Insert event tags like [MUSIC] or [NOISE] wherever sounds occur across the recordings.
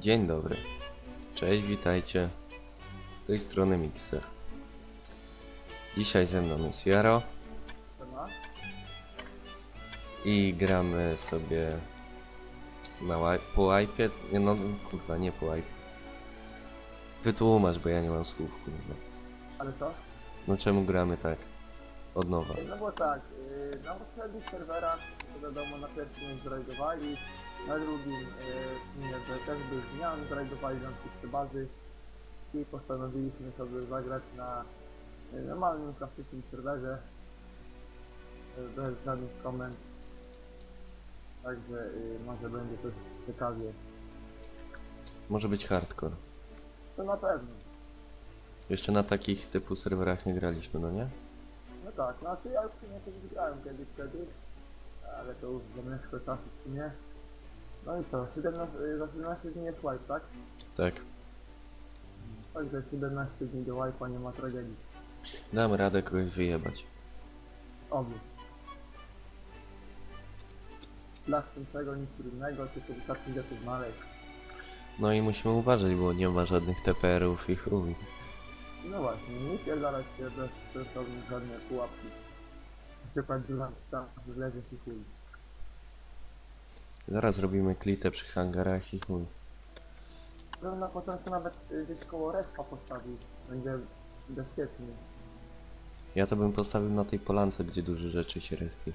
Dzień dobry. Cześć, witajcie. Z tej strony Mixer. Dzisiaj ze mną jest Jaro i gramy sobie na po wipe. Nie no, kurwa, nie po wipe. Wytłumacz, bo ja nie mam słów, kurwa. Ale co? No czemu gramy tak? Od nowa. No bo tak, yy, na poprzednich serwerach, to wiadomo, na pierwszym nas zrajdowali, na drugim nie, że też był zmian, zrajdowali nam wszystkie bazy i postanowiliśmy sobie zagrać na yy, normalnym, klasycznym serwerze, yy, bez żadnych komend. Także yy, może będzie też ciekawie. Może być hardcore. To na pewno. Jeszcze na takich typu serwerach nie graliśmy, no nie? No tak, znaczy ja już sumie kiedyś grałem kiedyś, kiedyś, ale to już za mężko czasu w sumie. No i co, 17, y, za 17 dni jest wipe, tak? Tak. Także 17 dni do wipe'a nie ma tragedii. Dam radę kogoś wyjebać. Oby. Dla chcącego nic trudnego, tylko wystarczy gdzie to znaleźć. No i musimy uważać, bo nie ma żadnych TPR-ów i chuj. No właśnie, nie pierdalać się bez sensownych żadne pułapki. Na przykład duża tam leży się chuj. Zaraz robimy klitę przy hangarach i chuj. No na początku nawet y, gdzieś koło respa postawił. Będzie bezpiecznie. Ja to bym postawił na tej polance, gdzie duże rzeczy się respi.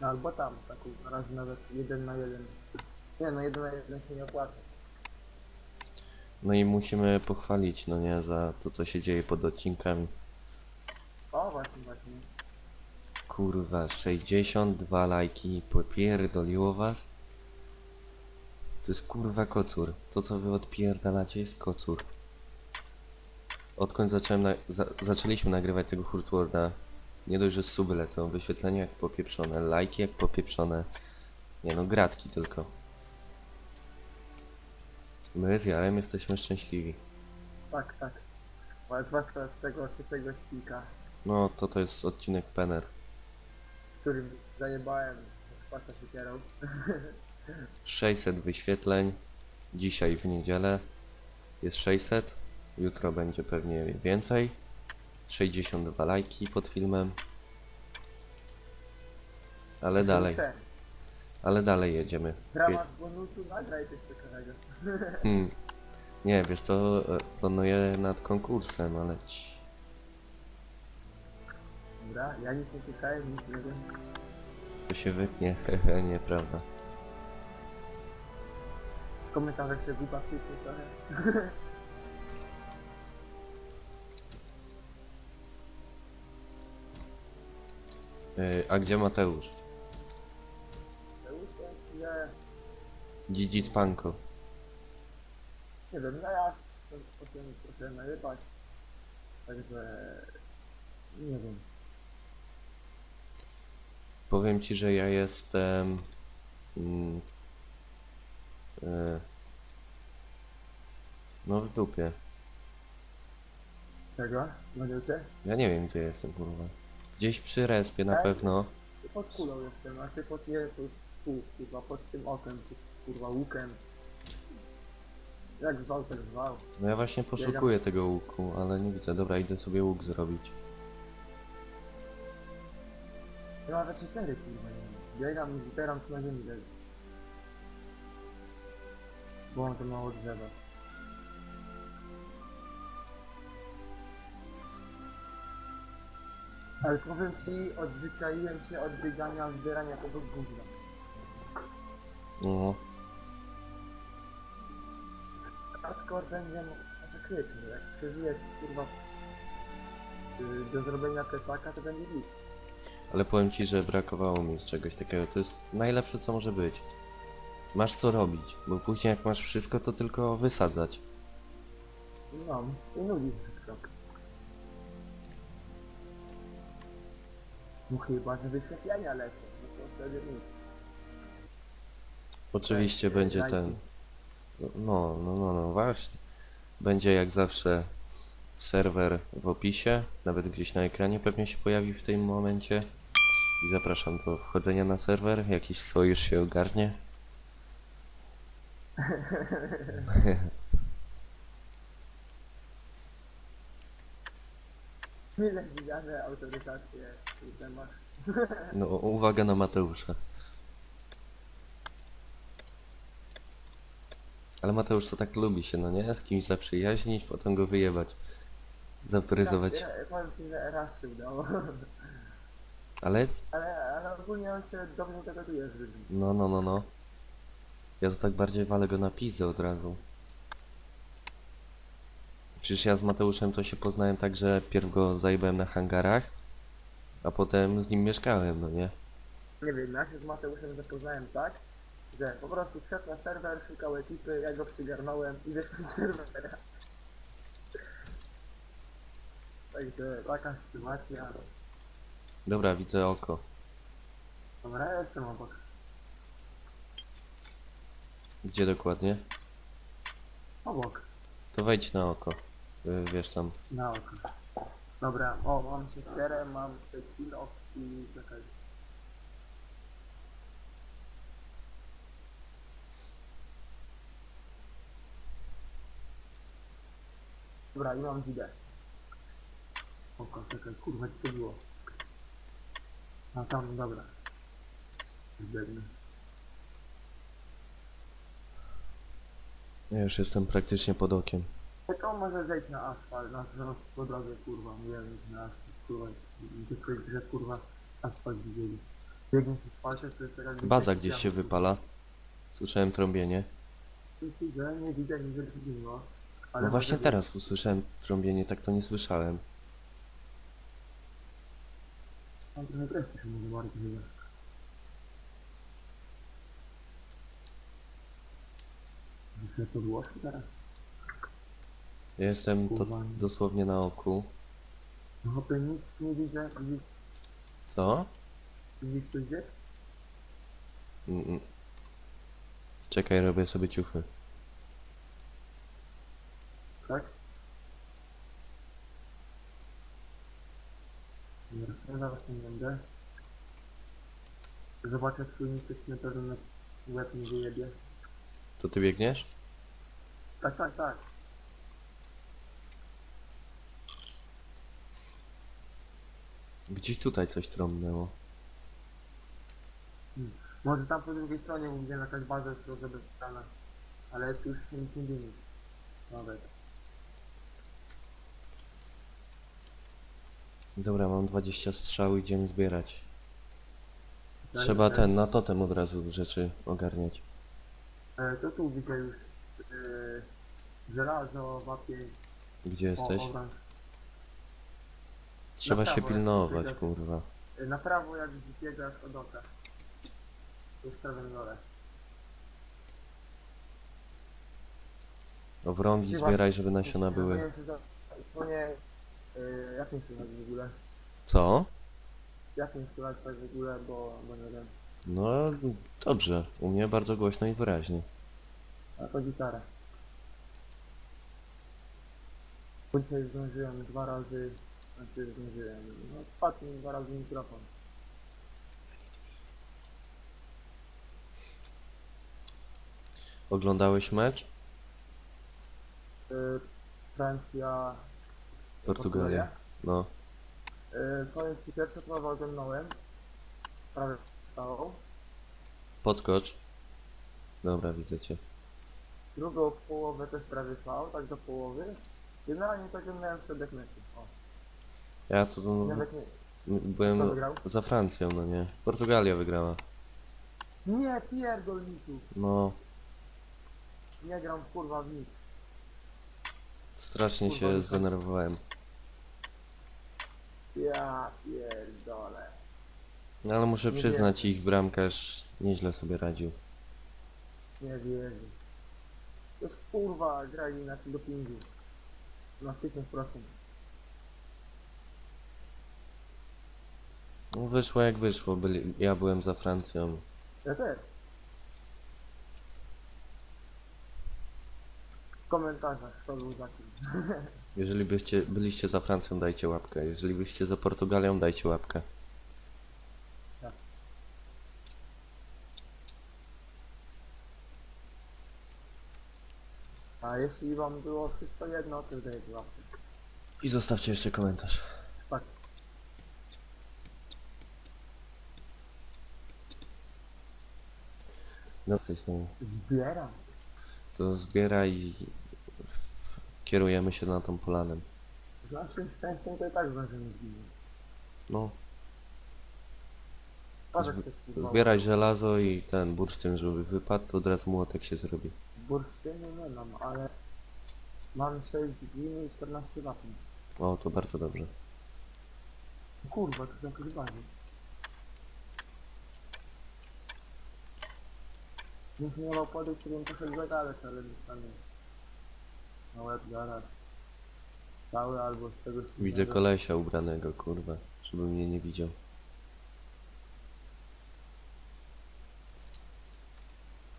No albo tam, taką na razie nawet jeden na jeden. Nie no, jeden na jeden się nie opłaca. No i musimy pochwalić, no nie, za to co się dzieje pod odcinkami. O właśnie, właśnie. Kurwa, 62 lajki, popierdoliło was? To jest kurwa kocur. To co wy odpierdalacie jest kocur. Odkąd zacząłem na za zaczęliśmy nagrywać tego Hurtworda, nie dość, że suby lecą, wyświetlenia jak popieprzone, lajki jak popieprzone. Nie no, gratki tylko. My z Jarem jesteśmy szczęśliwi. Tak, tak. Ale zwłaszcza z tego trzeciego odcinka, No, to to jest odcinek Penner. Którym zajebałem spacza się kierą. [LAUGHS] 600 wyświetleń. Dzisiaj w niedzielę jest 600. Jutro będzie pewnie więcej. 62 lajki pod filmem. Ale dalej, ale dalej jedziemy. W ramach bonusu nagraj coś ciekawego. [LAUGHS] Hmm. Nie, wiesz co, e, planuję nad konkursem, ale ci- Dobra, ja nic nie słyszałem, nic nie wiem. to się wytnie, hehe, [LAUGHS] nieprawda. W komentarzach się wybawicie trochę. E, A gdzie Mateusz? Już powiem że Dzidzi Spanko. nie wiem, no ja stąd potem trochę narypać. Także nie wiem. Powiem ci, że ja jestem. Mm, e, no w dupie. Czego? Będziecie? Ja nie wiem gdzie jestem kurwa. Gdzieś przy respie na Tak? pewno. Pod kulą jestem, znaczy pod nie, pod, tu, kurwa, pod tym okiem, tu, kurwa, łukiem. Jak zwał, tak zwał. No ja właśnie poszukuję tego łuku, ale nie widzę. Dobra, idę sobie łuk zrobić. Ja mam nawet cztery, kurwa, nie wiem. Biegam i zbieram co na ziemi leży. Bo mam to mało drzewa. Ale powiem ci, odzwyczaiłem się od biegania, zbierania tego gówna. No, Hardcore będzie masakryczny, jak przeżyję, kurwa, y, do zrobienia plecaka, to będzie git. Ale powiem ci, że brakowało mi z czegoś takiego. To jest najlepsze co może być. Masz co robić, bo później jak masz wszystko, to tylko wysadzać. No, i nudzi się. No chyba, że wyświetlenia lecą, no to wtedy nic. Oczywiście będzie ten. No, no, no, no, właśnie. Będzie jak zawsze serwer w opisie, nawet gdzieś na ekranie pewnie się pojawi w tym momencie. I zapraszam do wchodzenia na serwer, jakiś sojusz się ogarnie. Mile widziane autoryzacje w temat. No, uwaga na Mateusza. Ale Mateusz to tak lubi się, no nie? Z kimś zaprzyjaźnić, potem go wyjebać. Zautoryzować. Raz, ja, powiem ci, że raz się udało. Ale, Ale, ale ogólnie on się dobrze dogaduje z ludźmi. no, no, no, no. Ja to tak bardziej walę go na pizdę od razu. Przecież ja z Mateuszem to się poznałem tak, że pierw go zajebałem na hangarach, a potem z nim mieszkałem, no nie? Nie wiem, ja się z Mateuszem zapoznałem tak, że po prostu wszedł na serwer, szukał ekipy, ja go przygarnąłem i wyszedł z serwera. [LAUGHS] Także taka sytuacja. Dobra, widzę oko. Dobra, ja jestem obok. Gdzie dokładnie? Obok. To wejdź na oko. Y, Wiesz tam. Na oko. Dobra, o, mam siekierę, mam te kill off i czekaj. Dobra, i mam dzidę. Oko, czekaj, kurwa, gdzie to było? A tam, dobra. Zbiegnę. Ja już jestem praktycznie pod okiem. On może zejść na asfalt, na na- po drodze, kurwa, mówiłem, że na asfalt, kurwa, tylko że kurwa asfalt widzieli. Biegnie się spalcie, to jest taka... Baza gdzieś się wypala. Słyszałem trąbienie. Widzę, nie widzę, nie zerknęło. No właśnie teraz usłyszałem trąbienie, tak to nie słyszałem. Mam trochę treści, że może bardzo chyba. Muszę podłożyć teraz? Ja jestem to Kurwa. dosłownie na oku. No hopie, nic nie widzę, widzisz, Co? widzisz coś gdzieś? Mm, mm. Czekaj, robię sobie ciuchy. Tak? Ja zaraz tam będę. Zobaczę twój mityczny pewnie na łeb nie wyjebie. To ty biegniesz? Tak, tak, tak. Gdzieś tutaj coś trąbnęło. Może tam po drugiej stronie był gdzie jakaś baza jest rozebrana. Ale tu już się nie dzieje. Nawet. Dobra, mam 20 strzał, idziemy zbierać. Trzeba ten, na totem od razu rzeczy ogarniać. E, to tu widzę już e, żelazo, wapień, Gdzie o, jesteś? oranż. Trzeba się prawo, pilnować, jak kurwa. E, Na prawo jak biegasz od oka. Tu w prawym dole. Owrągi zbieraj, żeby nasiona Ja były. Wiem, czy za... To nie... E, jak nie słychać w ogóle? Co? Jak nie słychać tak w ogóle, bo, bo nie wiem. No, dobrze. U mnie bardzo głośno i wyraźnie. A to gitara. Bo Dzisiaj zdążyłem dwa razy, znaczy zdążyłem, no spadł mi dwa razy mikrofon. Oglądałeś mecz? Y, Francja, Portugalia. No. Y, powiem ci, pierwszą połowę oglądałem, prawie całą. Podskocz. Dobra, widzę cię. Drugą połowę też prawie całą, tak do połowy. Generalnie to oglądałem środek meczu. O, Ja to. Kto byłem wygrał? za Francją, no nie. Portugalia wygrała. Nie, pierdol mi tu. No, Nie gram kurwa w nic. strasznie Kurwa, się zdenerwowałem. Ja pierdolę. No, ale muszę Nie przyznać, ich bramkarz nieźle sobie radził. Nie wierzę. To jest kurwa, grali na tym dopingu. Na 1000%. No, wyszło jak wyszło. Byli, ja byłem za Francją. Ja też. W komentarzach kto był za kim. [LAUGHS] Jeżeli byście byliście za Francją, dajcie łapkę. Jeżeli byście za Portugalią, dajcie łapkę. A jeśli wam było wszystko jedno, to dajcie łapkę. I zostawcie jeszcze komentarz. Tak. No z tej strony. Zbieram. To zbieraj i kierujemy się na tą polanem. Z naszym szczęściem to i tak. No, Patrz jak Zb- się kurwa. zbieraj żelazo i ten bursztyn, żeby wypadł, to od razu młotek się zrobi. Bursztynu nie mam, ale mam 6 gliny i 14 wapni. O, to bardzo dobrze. Kurwa, to są bazy. Więc nie podejść, to bym trochę zagadać, ale zostanę na łeb zaraz. Cały albo z tego Widzę kolesia ubranego, kurwa, żeby mnie nie widział.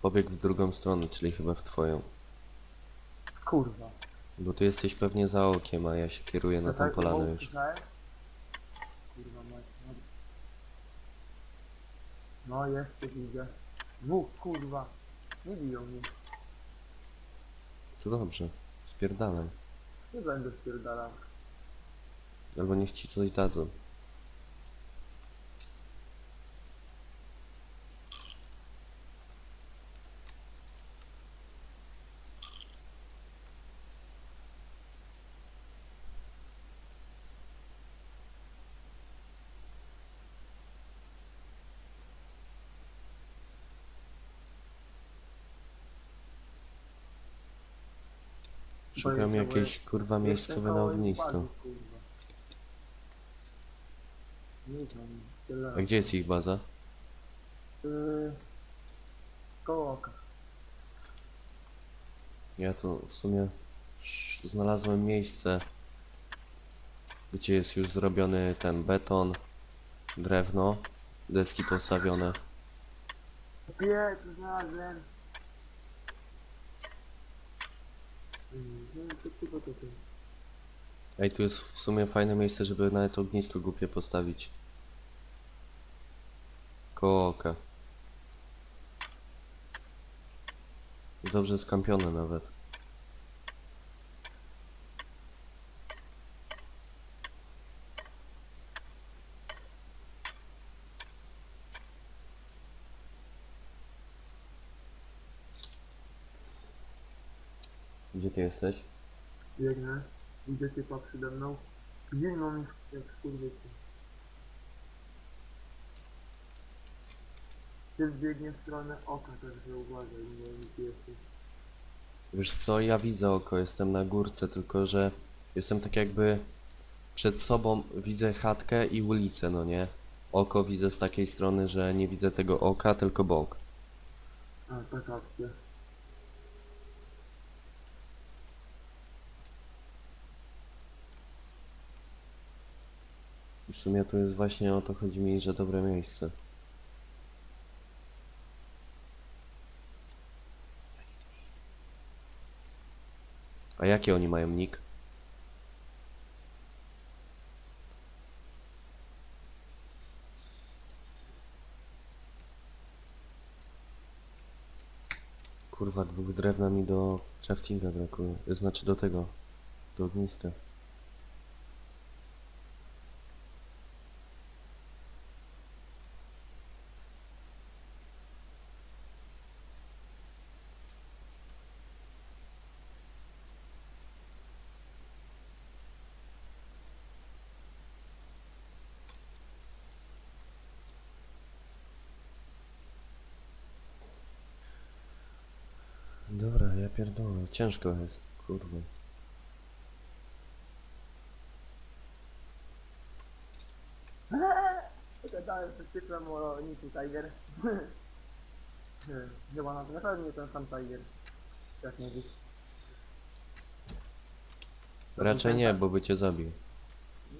Pobiegł w drugą stronę, czyli chyba w twoją. Kurwa. Bo ty jesteś pewnie za okiem, a ja się kieruję na tą Czekaj, polanę już. Kurwa mać, no. No jest, to widzę. Dwóch, kurwa. Nie biją mnie. To dobrze, spierdalaj. Nie będę spierdalał. Albo niech ci coś dadzą. Szukam jakiejś kurwa miejscowe na ognisko. A gdzie jest ich baza? Yy, koło oka. Ja tu w sumie znalazłem miejsce, gdzie jest już zrobiony ten beton, drewno, deski postawione. Wie, co znalazłem. To chyba. Ej, tu jest w sumie fajne miejsce, żeby nawet ognisko głupie postawić. Koło oka. Dobrze skampione nawet. Jesteś? Biegnę. Idzie typa przede mną. Zimno mi jak skurwycy. Ty biegnie w stronę oka, także uważaj, nie wiem gdzie jesteś. Wiesz co, ja widzę oko, jestem na górce, tylko że jestem tak jakby przed sobą widzę chatkę i ulicę, no nie? Oko widzę z takiej strony, że nie widzę tego oka, tylko bok. A, taka akcja. I w sumie tu jest właśnie o to chodzi mi, że dobre miejsce. A jakie oni mają nick? Kurwa, dwóch drewna mi do craftinga brakuje. Znaczy do tego, do ogniska. Dobra, ja pierdolę. Ciężko jest, kurwa. Gadałem ze Styplem o Niku Tiger. [LAUGHS] Chyba na, na pewno nie ten sam Tiger. Jak mówisz. Raczej nie, bo by cię zabił.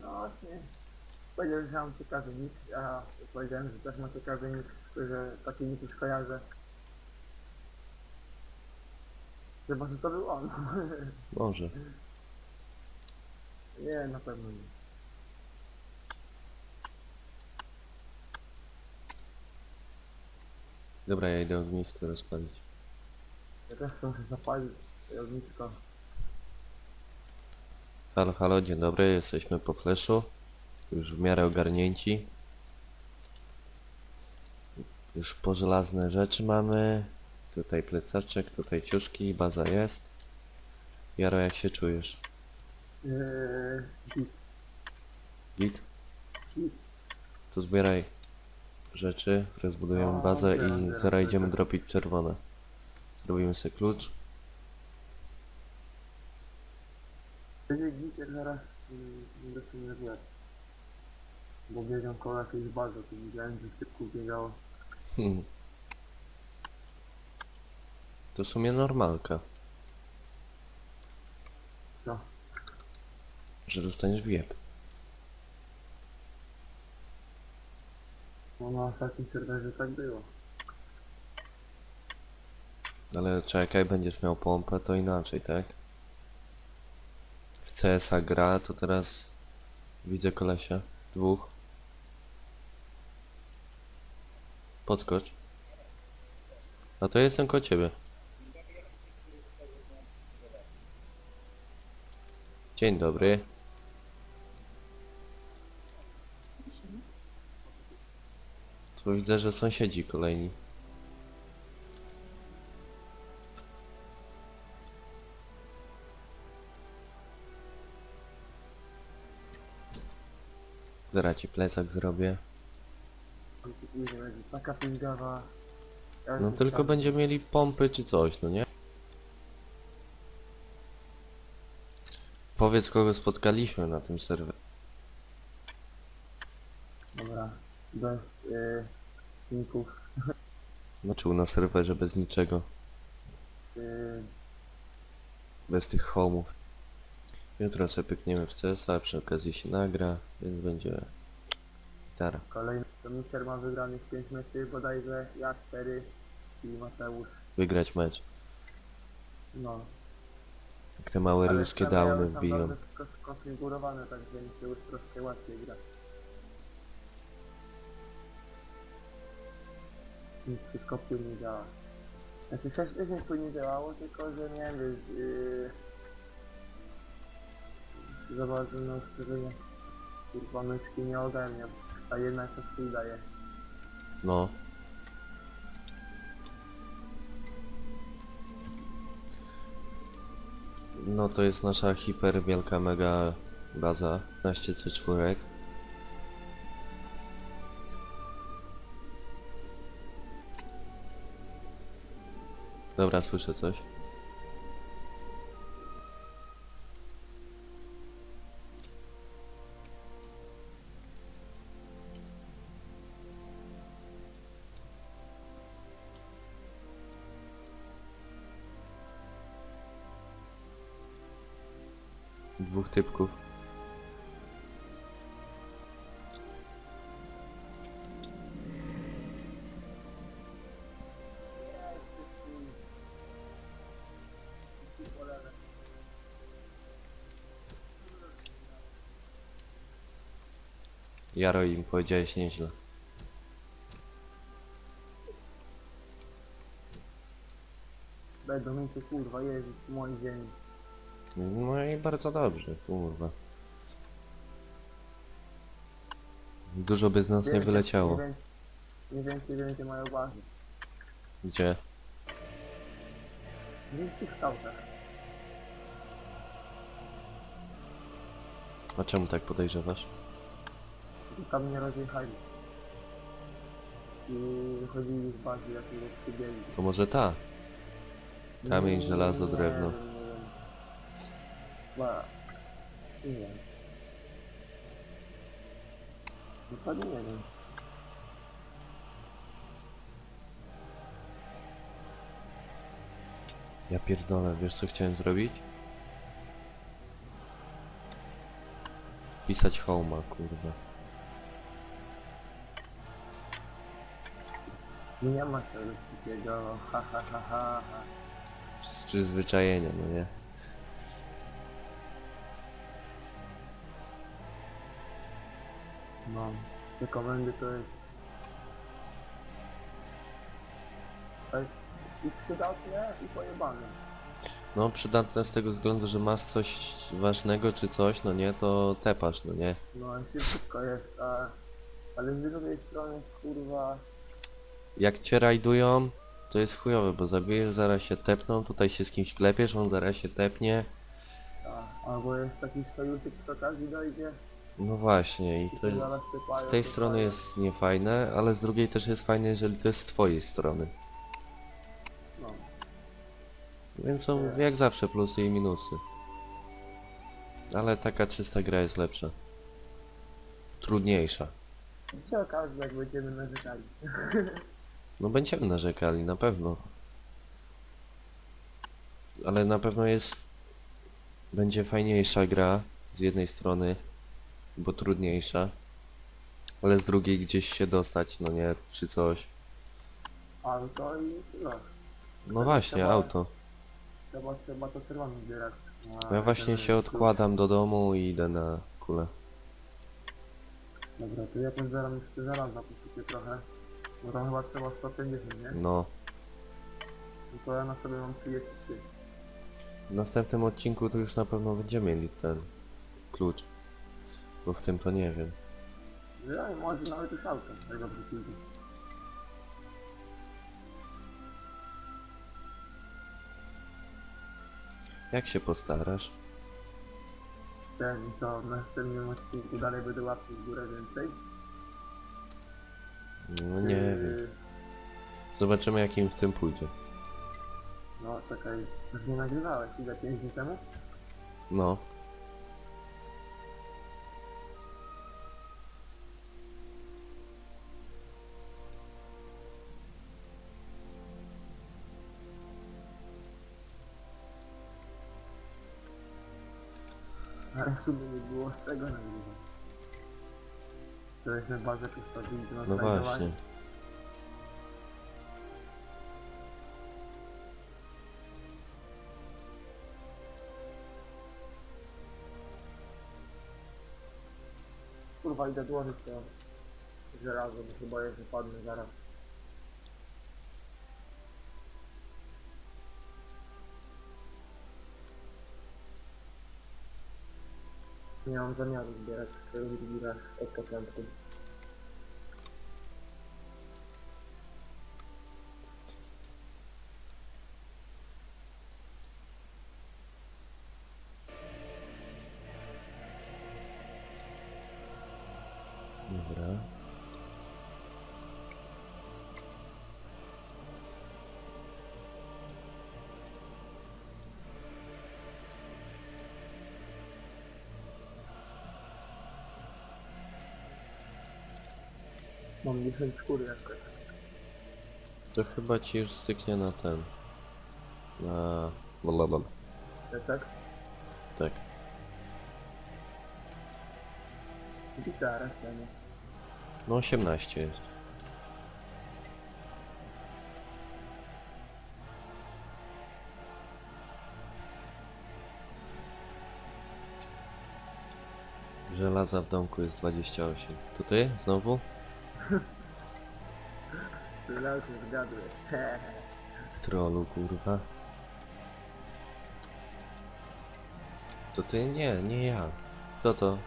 No właśnie. Powiedział, że mam ciekawy nick, a powiedziałem, że też ma ciekawy nick, że taki nick już kojarzę. Że może to był on. [LAUGHS] Może. nie, na pewno nie. Dobra, ja idę ognisko rozpalić. też chcę zapalić ognisko. Halo, halo, dzień dobry, jesteśmy po fleszu. Już w miarę ogarnięci. Już po żelazne rzeczy mamy. Tutaj plecaczek, tutaj ciuszki, baza jest. Jaro, jak się czujesz? Yy, git. To zbieraj rzeczy, rozbudujemy No, bazę zbieram, i zbieram, zaraz idziemy zbieram. dropić czerwone. Zrobimy sobie klucz. Będzie git, jak zaraz mm, nie dostaniemy w łeb. Bo biegam koło jakiejś bazy, to widziałem, że typków biegało. Hmm. To w sumie normalka, Co? że dostaniesz wiep. No na ostatnim serwerze tak było. Ale czekaj, będziesz miał pompę, to inaczej, tak? W CS-a gra, to teraz widzę kolesia. Dwóch. Podskocz. A to jestem koło ciebie. Dzień dobry. Tu widzę, że sąsiedzi kolejni. Zaraz ci plecak zrobię. Taka No tylko tam- będzie mieli pompy czy coś, no nie? Powiedz kogo spotkaliśmy na tym serwerze. Dobra, bez y, linków. [LAUGHS] Znaczy na serwerze bez niczego. Y, Bez tych homów. Jutro sobie pykniemy w CS, a przy okazji się nagra, więc będzie gitara. kolejny to mikser ma wygranych 5 meczy, bodajże ja 4 i Mateusz. Wygrać mecz. No. Jak te małe Ale ruskie trzeba miały downy tam wbiją. dobrze wszystko skonfigurowane, mi się już troszkę łatwiej gra. Nic wszystko płynnie działa. Znaczy wcześniej płynnie działało, tylko że nie wiesz, yy... za bardzo na ustawienie kurwa myszki nie ogarniam, a jednak to chuj daje. No. No to jest nasza hiper wielka mega baza 15 C4. Dobra, słyszę coś. Dwóch typków. Jaro im powiedziałeś nieźle. Będą mi tu kurwa jeździć w. No i bardzo dobrze, kurwa. Dużo by z nas nie wyleciało. Nie więcej, nie więcej, więcej mają bazy. Gdzie? Gdzieś w tych skautach. A czemu tak podejrzewasz? Tam nie rozjechali. I wychodzili z bazy jakiego przybiegli. To może ta? Kamień, żelazo, Nie drewno. wiem, nie wiem. Chyba... Nie wiem. Dokładnie nie wiem. Ja pierdolę, wiesz co chciałem zrobić? Wpisać homa, kurwa. Nie ma czegoś takiego. Ha ha ha ha ha. Z przyzwyczajenia, no nie? No. Te komendy to jest... Tak? i przydatne i pojebane. No przydatne z tego względu, że masz coś ważnego czy coś, no nie, to tepasz, no nie. No szybko jest, a... Ale z drugiej strony, kurwa... Jak cię rajdują, to jest chujowe, bo zabijesz, zaraz się tepną, tutaj się z kimś klepiesz, on zaraz się tepnie. A, albo jest taki sojuszek, kto okazji dojdzie No właśnie, i i to się zaraz z tej strony jest niefajne, ale z drugiej też jest fajne, jeżeli to jest z twojej strony. No. Więc są jak zawsze plusy i minusy. Ale taka czysta gra jest lepsza. Trudniejsza. Przy okazji, jak będziemy narzekali. No będziemy narzekali, na pewno. Ale na pewno jest... Będzie fajniejsza gra z jednej strony, bo trudniejsza. Ale z drugiej gdzieś się dostać, no nie, czy coś. Auto i no. No właśnie, trzeba- auto. Trzeba, trzeba to czerwone zbierać. No Ja właśnie się odkładam do domu i idę na kulę. Dobra, to ja ten zaraz jeszcze żelaza posypię trochę. Bo tam chyba trzeba 150, nie? No. No to ja na sobie mam 33. W następnym odcinku to już na pewno będziemy mieli ten klucz. Bo w tym to nie wiem. Ja może nawet już auto, jak dobrze pójdzie. Jak się postarasz? Ten co w następnym odcinku dalej będę łapki w górę więcej. No nie wiem. Zobaczymy jak im w tym pójdzie. No czekaj, już nie nagrywałeś ile 5 dni temu? No. W sumie nie było z czego nagrywać. Żeśmy bazę postawili do nas No właśnie. Kurwa idę dłożyć to żelazo, bo się boję, że padnę zaraz. Nie mam zamiaru zbierać swojego drugi raz od początku. Mam 10 skóry jakoś. To chyba ci już styknie na ten. Na... Blablabla. Ja tak? Tak. Gitara, sianie. No 18 jest. Żelaza w domku jest 28. To ty? Znowu? Żelazny zgadłeś. Trolu, kurwa. To ty? Nie, nie ja. Kto to?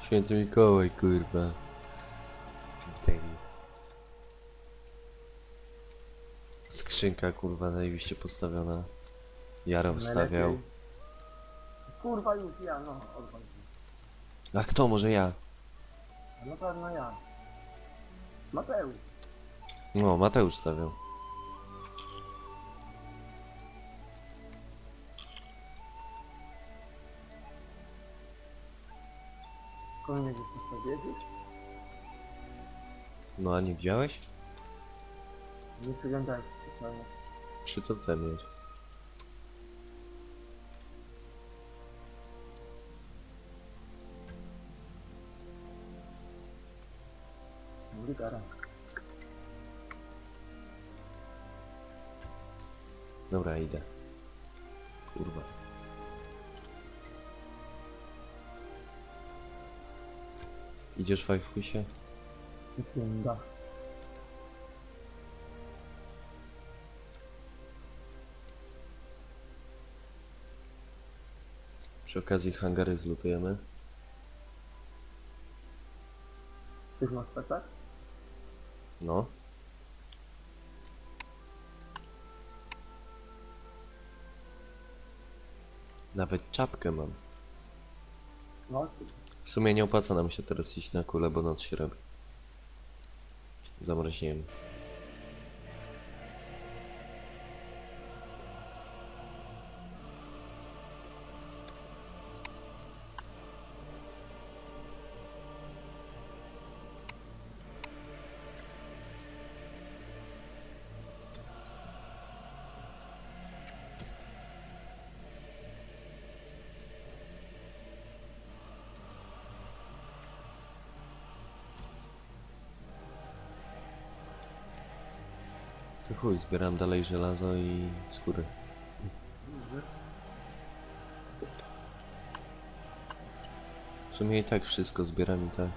Święty Mikołaj, kurwa. Debil. Skrzynka, kurwa, zajebiście postawiona. Jaro wstawiał. Kurwa już ja, no, się. A kto? Może ja? Na pewno ja. Mateusz. No, Mateusz stawiał. Kolejny gdzieś postawiłeś? No, a nie widziałeś? Nie przyglądałem się specjalnie. Przy totem jest. Ligara. Dobra, idę. Kurwa. Idziesz fajfuj się? Sekunda. Przy okazji hangary zlutujemy. Ty masz plecak? No. Nawet czapkę mam. No, W sumie nie opłaca nam się teraz iść na kulę, bo noc się robi. Zamroźniemy. To chuj, zbieram dalej żelazo i skóry. W sumie i tak wszystko zbieram i tak.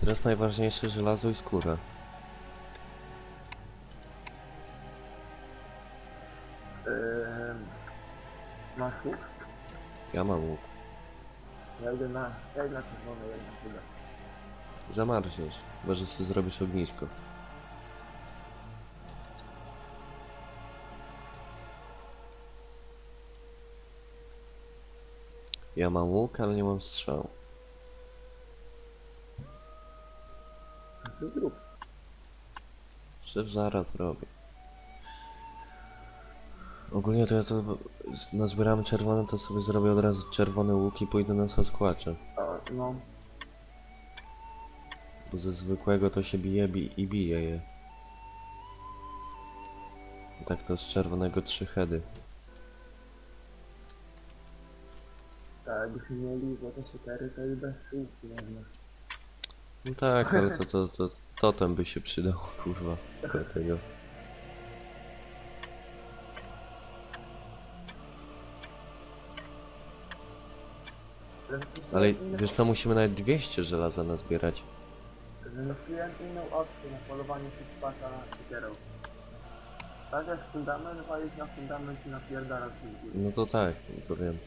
Teraz najważniejsze żelazo i skóra. Yy, masz łuk? Ja mam łuk. Ja idę na, ja idę na czerwone jednak chyba. Zamarzniesz. Chyba, że sobie zrobisz ognisko. Ja mam łuk, ale nie mam co zrób? Szef zaraz zrobię. Ogólnie to ja to nazbieramy czerwone, to sobie zrobię od razu czerwone łuki i pójdę na saskłacze. O, no, Bo ze zwykłego to się bije bi i bije je. Tak to z czerwonego trzy heady. tak jakbyśmy mieli złote siekery, to i bez łuku można. No tak, ale to, to, to totem by się przydał, kurwa, do tego. Ale wiesz co, musimy nawet 200 żelaza nazbierać. Wymyśliłem inną opcję na polowanie sixpacza na siekierą. Tak jak fundament, walić na fundament i napierdalać ludzi. No to tak, to, to wiem.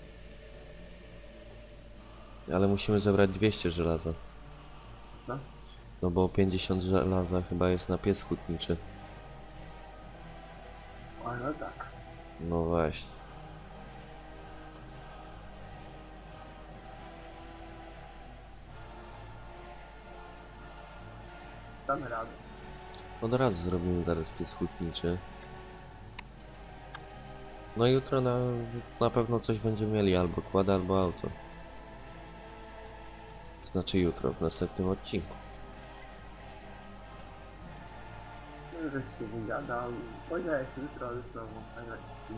Ale musimy zebrać 200 żelaza. No. No bo 50 żelaza chyba jest na pies hutniczy. A no tak. No właśnie. Damy radę. Od razu zrobimy zaraz pies hutniczy. No i jutro na, na pewno coś będziemy mieli, albo kłada, albo auto. Znaczy jutro, w następnym odcinku. No, Żeś się wygadał. Powiedziałeś jutro, jutro, tak jak ci.